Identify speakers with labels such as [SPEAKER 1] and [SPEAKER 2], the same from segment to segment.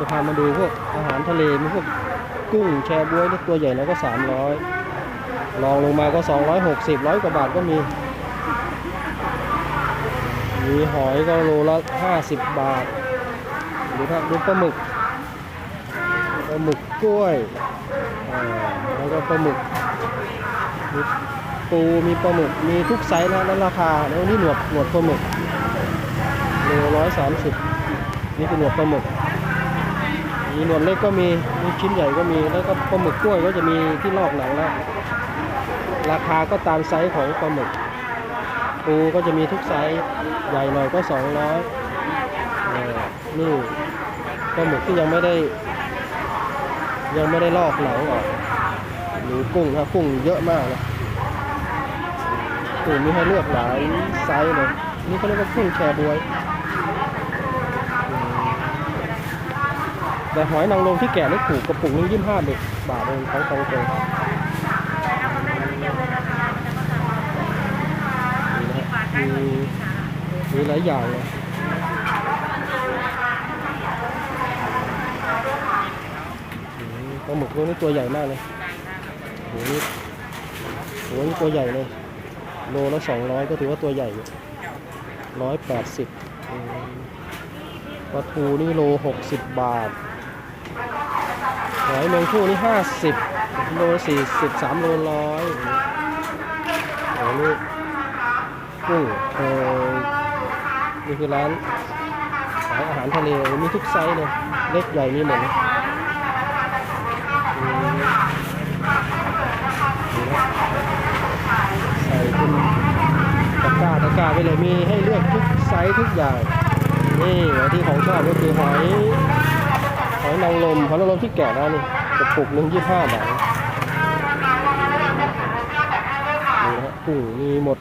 [SPEAKER 1] จะพามาดูพวกอาหารทะเลมีพวกกุ้งแชบ๊วยนี่ตัวใหญ่แล้วก็ 300ลองลงมาก็ 260ร้อยกว่าบาทก็มี มีหอยก็โลละ 50 บาทดูครับดูปลาหมึกปลาหมึกกล้วยแล้วก็ปลาหมึกมีปูมีปลาหมึกมีทุกไซส์นะแล้วราคาแล้วนี่หนวดหนวดปลาหมึกโลร้อยสามสิบนี่คือหนวดปลาหมึก มีหนวดเล็กก็มี มีชิ้นใหญ่ก็มี แล้วก็ปลาหมึกกล้วยก็จะมีที่ลอกหนังแล้ว ราคาก็ตามไซส์ของปลาหมึก ปูก็จะมีทุกไซส์ ใหญ่หน่อยก็200เออนี่ปลาหมึกที่ยังไม่ได้ ยังไม่ได้ลอกหนังออก หรือกุ้งครับกุ้งเยอะมากนะกุ้งมีให้เลือกหลายไซส์เลย นี่เขาเรียกว่ากุ้งแชบวยอืม แต่หอยนางรมที่แก่นี่ถูกกระปุกนึงยี่ห้าเด็กบาทเองของของตรงนี่นะฮะมีมีหลายอย่างเลยปลาหมึกพวนี้ตัวใหญ่มากเลยโหนี่โหนี่ตัวใหญ่เลย โลละสองร้อยก็ถือว่าตัวใหญ่อยู่ร้อยแปดสิบปลาทูนี่โลหกสิบบาท หอยแมงคู่นี่ห้าสิบโลสี่สิบสามโลร้อยโอ้นี่กุ้งเออนี่คือร้านขายอาหารทะเลมีทุกไซส์เลยเล็กใหญ่มีหมดนะใส่เป็นตะกร้าตะกร้าไปเลยมีให้เลือกทุกไซส์ทุกอย่างนี่ที่ของชอบก็คือหอย นางรมหอยนางรมที่แก่แล้วนี่กระปุกหนึ่งยี่ห้าบาทนี่นะฮะกุ้งมีหมด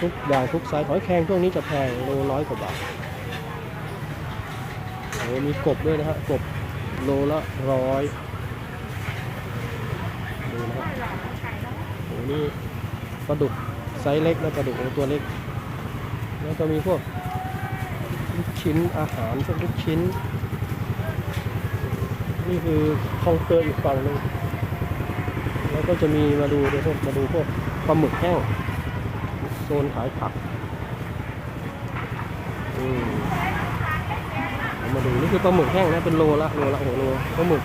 [SPEAKER 1] ทุกอย่างทุกไซส์หอยแครงช่วงนี้จะแพงโลร้อยกว่าบาทโอ้มีกบด้วยนะฮะกบโลละร้อยดูนะครับโอ้นี่ปลาดุกไซส์เล็กนะปลาดุกตัวเล็ก แล้วก็มีพวกลูกชิ้นอาหารพวกลูกชิ้น นี่คือคลองเตยอีกฝั่งหนึ่งแล้วก็จะมีมาดูเดี๋ยวพวกมาดูพวกปลาหมึกแห้งโซนขายผักอืมามาดูนี่คือปลาหมึกแห้งนะเป็นโลละโลละโอ้โหโลปลาหมึก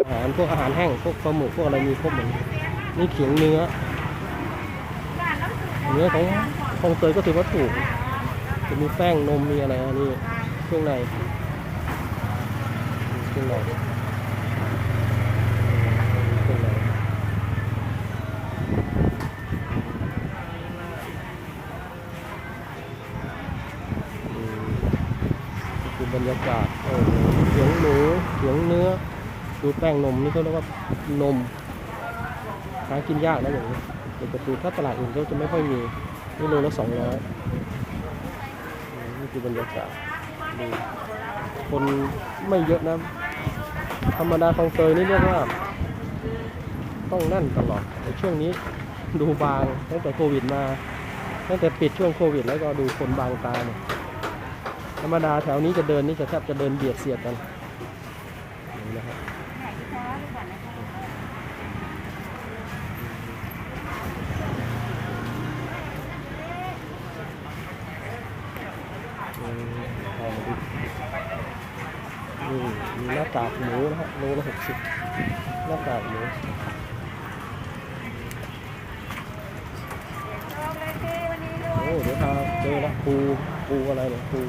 [SPEAKER 1] อาหารพวกอาหารแห้งพวกปลาหมึกพวกอะไรมีครบหมดนี่เขียงเนื้อเนื้อของคลองเตยก็ถือว่าถูก จะมีแป้งนมมีอะไรอันนี้เครื่องในเครื่องในเครื่องในคือบรรยากาศโอ้เขียงหมูเขียงเนื้อ ดูแป้งนมนี่เขาเรียกว่านมหากินยากนะอย่างนี้เป็นประตูถ้าตลาดอื่นก็จะไม่ค่อยมีนี่โลละสองร้อย นี่คือบรรยากาศดูคนไม่เยอะนะ ธรรมดาคองเตยนี่เรียกว่า ต้องแน่นตลอดในช่วงนี้ดูบางตั้งแต่โควิดมาตั้งแต่ปิดช่วงโควิด แล้วก็ดูคนบางตาเนี่ยธรรมดาแถวนี้จะเดินนี่จะแทบจะเดินเบียดเสียดกันนี่นะครับ อืมเอามาดู นี่มีหน้ากากหมูนะฮะโลละหกสิบหน้ากากหมูโอ้เดี๋ยวพาเจอละปูปูอะไรเนี่ยปู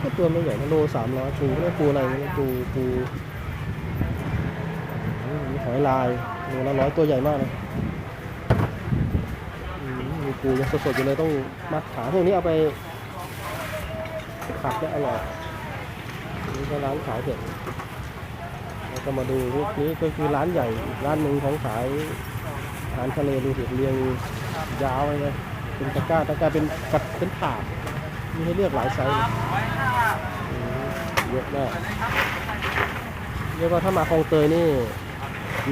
[SPEAKER 1] ก็ตัวไม่ใหญ่นะโลสามร้อยปูไม่ปูอะไรนะปูปูหอยลายโลละร้อยตัวใหญ่มากเลย ปูยังสดๆอยู่เลยต้องมัดขาพวกนี้เอาไปผัดได้อร่อยนี่ก็ร้านขายเผ็ดแล้วก็มาดูรูปนี้ก็คือร้านใหญ่ร้านหนึ่งของขายอาหารทะเลดูสิเรียงยาวเลยเป็นตะกร้าตะกร้าเป็นกัดเป็นถาดมีให้เลือกหลายไซส์เยอืมเยอะมากเรียกว่าถ้ามาคลองเตยนี่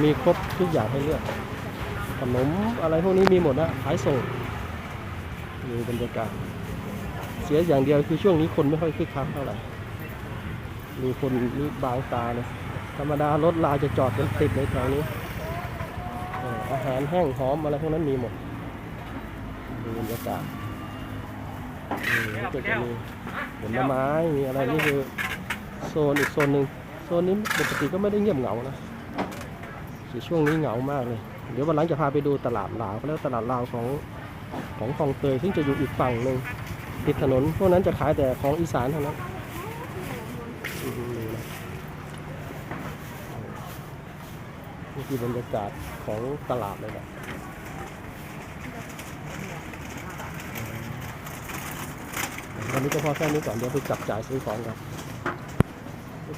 [SPEAKER 1] มีครบทุกอย่างให้เลือกขนมอะไรพวกนี้มีหมดนะขายส่ง ดูบรรยากาศ เสียอย่างเดียวคือช่วงนี้คนไม่ค่อยคึกคักเท่าไหร่ดูคนนี่บางตาเลยธรรมดารถลาจะจอดกันติดในแถวนี้ อาหารแห้งหอมอะไรพวกนั้นมีหมดดูบรรยากาศนี่ก็จะมีผลไม้มีอะไรนี่คือโซนอีกโซนหนึ่งโซนนี้ปกติก็ไม่ได้เงียบเหงานะช่วงนี้เหงามากเลย เดี๋ยววันหลังจะพาไปดูตลาดลาวแล้วตลาดลาวของ ของคลองเตยซึ่งจะอยู่อีกฝั่งหนึ่งติดถนนพวกนั้นจะขายแต่ของอีสานเท่านั้นนี่คือบรรยากาศของตลาดเลยแหละวันนี้ก็พอแค่นี้ก่อนเดี๋ยวไปจับจ่ายซื้อของกัน